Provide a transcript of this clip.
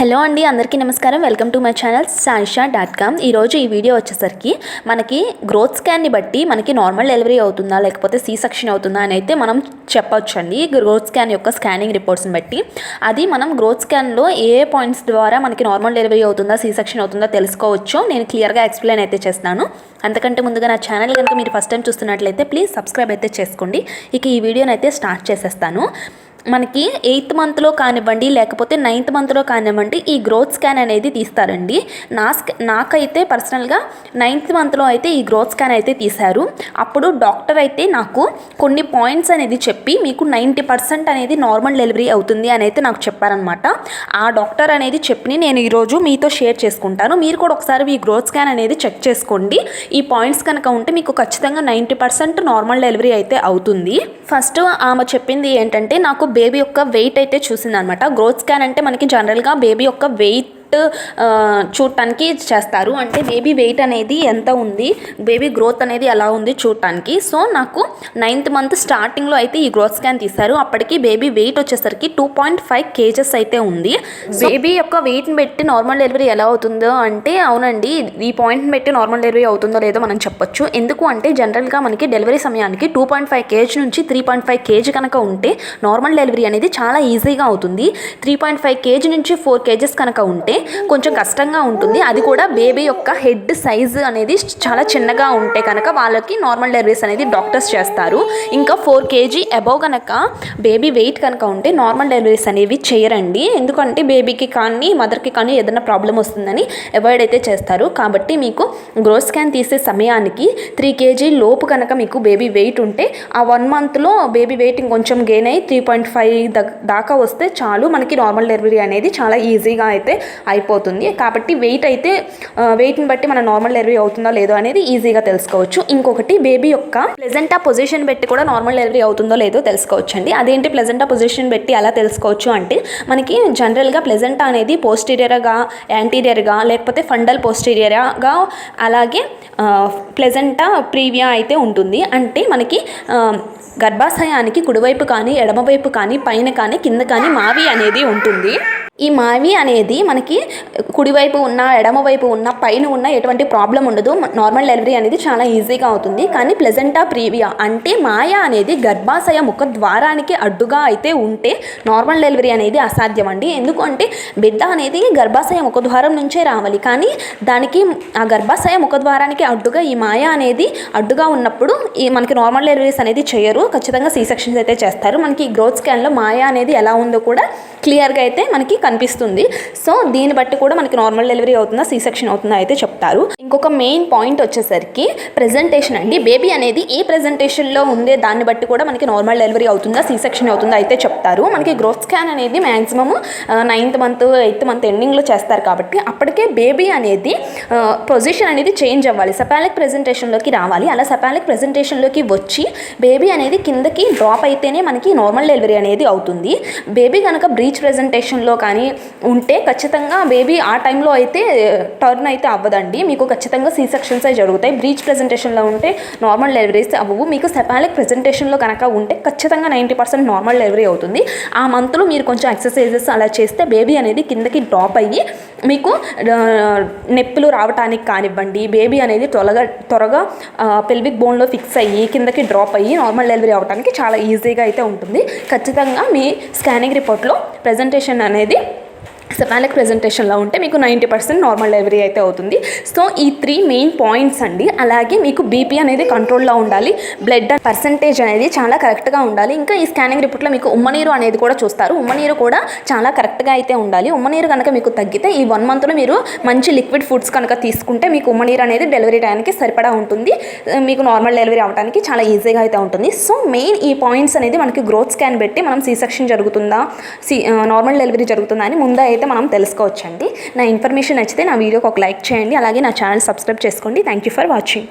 Hello అండి అందరికీ నమస్కారం. Welcome to my channel Saisha dot com. ఈరోజు ఈ వీడియో వచ్చేసరికి మనకి గ్రోత్ స్కాన్ని బట్టి మనకి నార్మల్ డెలివరీ అవుతుందా లేకపోతే సీ సెక్షన్ అవుతుందా అని అయితే మనం చెప్పొచ్చండి. గ్రోత్ స్కాన్ యొక్క స్కానింగ్ రిపోర్ట్స్ని బట్టి. అది మనం గ్రోత్ స్కాన్లో ఏ ఏ పాయింట్స్ ద్వారా మనకి నార్మల్ డెలివరీ అవుతుందా సీ సెక్షన్ అవుతుందా తెలుసుకోవచ్చు నేను క్లియర్గా ఎక్స్ప్లెయిన్ అయితే చేస్తాను. అంతకంటే ముందుగా నా ఛానల్ కనుక మీరు ఫస్ట్ టైం చూస్తున్నట్లయితే ప్లీజ్ సబ్స్క్రైబ్ అయితే చేసుకోండి. ఇక ఈ వీడియోని అయితే స్టార్ట్ చేసేస్తాను. మనకి ఎయిత్ మంత్లో కానివ్వండి లేకపోతే నైన్త్ మంత్లో కానివ్వండి ఈ గ్రోత్ స్కాన్ అనేది తీస్తారండి. నా నాకైతే పర్సనల్గా నైన్త్ మంత్లో అయితే ఈ గ్రోత్ స్కాన్ అయితే తీశారు. అప్పుడు డాక్టర్ అయితే నాకు కొన్ని పాయింట్స్ అనేది చెప్పి మీకు నైంటీ పర్సెంట్ అనేది నార్మల్ డెలివరీ అవుతుంది అని అయితే నాకు చెప్పారనమాట ఆ డాక్టర్ అనేది చెప్పి నేను ఈరోజు మీతో షేర్ చేసుకుంటాను. మీరు కూడా ఒకసారి ఈ గ్రోత్ స్కాన్ అనేది చెక్ చేసుకోండి. ఈ పాయింట్స్ కనుక ఉంటే మీకు ఖచ్చితంగా నైంటీ పర్సెంట్ నార్మల్ డెలివరీ అయితే అవుతుంది. ఫస్ట్ ఆమె చెప్పింది ఏంటంటే నాకు బేబీ యొక్క వెయిట్ అయితే చూసిందనమాట గ్రోత్ స్కాన్ అంటే మనకి జనరల్గా బేబీ యొక్క వెయిట్ చూడటానికి చేస్తారు. అంటే బేబీ వెయిట్ అనేది ఎంత ఉంది? బేబీ గ్రోత్ అనేది ఎలా ఉంది చూడటానికి? సో నాకు నైన్త్ మంత్ స్టార్టింగ్లో అయితే ఈ గ్రోత్ స్కాన్ తీశారు. అప్పటికి బేబీ వెయిట్ వచ్చేసరికి టూ పాయింట్ ఫైవ్ కేజెస్ అయితే ఉంది. బేబీ యొక్క వెయిట్ని బట్టి నార్మల్ డెలివరీ ఎలా అవుతుందో అంటే అవునండి ఈ పాయింట్ని బట్టి నార్మల్ డెలివరీ అవుతుందో లేదో మనం చెప్పొచ్చు. ఎందుకు అంటే జనరల్గా మనకి డెలివరీ సమయానికి టూ పాయింట్ ఫైవ్ కేజీ నుంచి త్రీ పాయింట్ ఫైవ్ కేజీ కనుక ఉంటే నార్మల్ డెలివరీ అనేది చాలా ఈజీగా అవుతుంది. త్రీ పాయింట్ ఫైవ్ కేజీ నుంచి ఫోర్ కేజెస్ కనుక ఉంటే కొంచెం కష్టంగా ఉంటుంది. అది కూడా బేబీ యొక్క హెడ్ సైజ్ అనేది చాలా చిన్నగా ఉంటే కనుక వాళ్ళకి నార్మల్ డెలివరీస్ అనేది డాక్టర్స్ చేస్తారు. ఇంకా ఫోర్ కేజీ అబౌవ్ కనుక బేబీ వెయిట్ కనుక ఉంటే నార్మల్ డెలివరీస్ అనేవి చేయరండి. ఎందుకంటే బేబీకి కానీ మదర్కి కానీ ఏదైనా ప్రాబ్లం వస్తుందని అవాయిడ్ అయితే చేస్తారు. కాబట్టి మీకు గ్రోత్ స్కాన్ తీసే సమయానికి త్రీ కేజీ లోపు కనుక మీకు బేబీ వెయిట్ ఉంటే ఆ వన్ మంత్లో బేబీ వెయిట్ ఇంకొంచెం గెయిన్ అయ్యి త్రీ పాయింట్ ఫైవ్ దాకా వస్తే చాలు. మనకి నార్మల్ డెలివరీ అనేది చాలా ఈజీగా అయితే అయిపోతుంది. కాబట్టి వెయిట్ అయితే వెయిట్ని బట్టి మన నార్మల్ డెలివరీ అవుతుందో లేదో అనేది ఈజీగా తెలుసుకోవచ్చు. ఇంకొకటి బేబీ యొక్క ప్లెజెంటా పొజిషన్ పెట్టి కూడా నార్మల్ డెలివరీ అవుతుందో లేదో తెలుసుకోవచ్చు అండి అదేంటి ప్లెజెంటా పొజిషన్ పెట్టి ఎలా తెలుసుకోవచ్చు అంటే మనకి జనరల్గా ప్లెజెంటా అనేది పోస్టీరియర్గా యాంటీరియర్గా లేకపోతే ఫండల్ పోస్టీరియర్గా అలాగే ప్లెజెంటా ప్రీవియా అయితే ఉంటుంది. అంటే మనకి గర్భాశయానికి కుడివైపు కానీ ఎడమవైపు కానీ పైన కానీ కింద కానీ మావి అనేది ఉంటుంది. ఈ మావి అనేది మనకి కుడివైపు ఉన్న ఎడమవైపు ఉన్న పైన ఉన్న ఎటువంటి ప్రాబ్లం ఉండదు. నార్మల్ డెలివరీ అనేది చాలా ఈజీగా అవుతుంది. కానీ ప్లెజెంటా ప్రీవియా అంటే మాయ అనేది గర్భాశయ ముఖ ద్వారానికి అడ్డుగా అయితే ఉంటే నార్మల్ డెలివరీ అనేది అసాధ్యం అండి ఎందుకంటే బిడ్డ అనేది గర్భాశయ ముఖ ద్వారం నుంచే రావాలి. కానీ దానికి ఆ గర్భాశయ ముఖ ద్వారానికి అడ్డుగా ఈ మాయ అనేది అడ్డుగా ఉన్నప్పుడు ఈ మనకి నార్మల్ డెలివరీస్ అనేది చేయరు. ఖచ్చితంగా సీ సెక్షన్స్ అయితే చేస్తారు. మనకి ఈ గ్రోత్ స్కాన్లో మాయ అనేది ఎలా ఉందో కూడా క్లియర్గా అయితే మనకి కనిపిస్తుంది. సో దీన్ని బట్టి కూడా మనకి నార్మల్ డెలివరీ అవుతుందా సీ సెక్షన్ అవుతుందా అయితే చెప్తారు. ఇంకొక మెయిన్ పాయింట్ వచ్చేసరికి ప్రెజెంటేషన్ అండి. బేబీ అనేది ఏ ప్రెజెంటేషన్లో ఉండే దాన్ని బట్టి కూడా మనకి నార్మల్ డెలివరీ అవుతుందా సీ సెక్షన్ అవుతుందా అయితే చెప్తారు. మనకి గ్రోత్ స్కాన్ అనేది maximum ninth month eighth month ఎండింగ్లో చేస్తారు కాబట్టి అప్పటికే బేబీ అనేది పొజిషన్ అనేది చేంజ్ అవ్వాలి. సపాలిక్ ప్రెజెంటేషన్లోకి రావాలి. అలా సపాలిక్ ప్రెజెంటేషన్లోకి వచ్చి బేబీ అనేది కిందకి డ్రాప్ అయితేనే మనకి నార్మల్ డెలివరీ అనేది అవుతుంది. బేబీ కనుక బ్రీచ్ ప్రెజెంటేషన్లో కానీ ఉంటే ఖచ్చితంగా బేబీ ఆ టైంలో అయితే టర్న్ అయితే అవ్వదండి. మీకు ఖచ్చితంగా సీ సెక్షన్స్ అయి జరుగుతాయి. బ్రీచ్ ప్రెజెంటేషన్లో ఉంటే నార్మల్ డెలివరీస్ అవ్వవు. మీకు సెపాలిక్ ప్రెజెంటేషన్లో కనుక ఉంటే ఖచ్చితంగా నైంటీ పర్సెంట్ నార్మల్ డెలివరీ అవుతుంది. ఆ మంత్లో మీరు కొంచెం ఎక్సర్సైజెస్ అలా చేస్తే బేబీ అనేది కిందకి డ్రాప్ అయ్యి మీకు నొప్పులు రావటానికి కానివ్వండి బేబీ అనేది త్వరగా త్వరగా పెల్విక్ బోన్లో ఫిక్స్ అయ్యి కిందకి డ్రాప్ అయ్యి నార్మల్ డెలివరీ అవడానికి చాలా ఈజీగా అయితే ఉంటుంది. ఖచ్చితంగా మీ స్కానింగ్ రిపోర్ట్లో ప్రజెంటేషన్ అనేది సెఫాలిక్ ప్రెజెంటేషన్లో ఉంటే మీకు నైంటీ పర్సెంట్ నార్మల్ డెలివరీ అయితే అవుతుంది. సో ఈ త్రీ మెయిన్ పాయింట్స్ అండి. అలాగే మీకు బీపీ అనేది కంట్రోల్లో ఉండాలి. బ్లడ్ పర్సంటేజ్ అనేది చాలా కరెక్ట్గా ఉండాలి. ఇంకా ఈ స్కానింగ్ రిపోర్ట్లో మీకు ఉమ్మనీరు అనేది కూడా చూస్తారు. ఉమ్మనీరు కూడా చాలా కరెక్ట్గా అయితే ఉండాలి. ఉమ్మనీరు కనుక మీకు తగ్గితే ఈ వన్ మంత్లో మీరు మంచి లిక్విడ్ ఫుడ్స్ కనుక తీసుకుంటే మీకు ఉమ్మనీరు అనేది డెలివరీ టైంకి సరిపడా ఉంటుంది. మీకు నార్మల్ డెలివరీ అవ్వడానికి చాలా ఈజీగా అయితే ఉంటుంది. సో మెయిన్ ఈ పాయింట్స్ అనేది మనకి గ్రోత్ స్కాన్ పెట్టి మనం సీ సెక్షన్ జరుగుతుందా సి నార్మల్ డెలివరీ జరుగుతుందా అని ముందే అయితే మనం తెలుసుకోవచ్చండి. నా ఇన్ఫర్మేషన్ నచ్చితే నా వీడియోకి ఒక లైక్ చేయండి. అలాగే నా ఛానల్ సబ్స్క్రైబ్ చేసుకోండి. Thank you for watching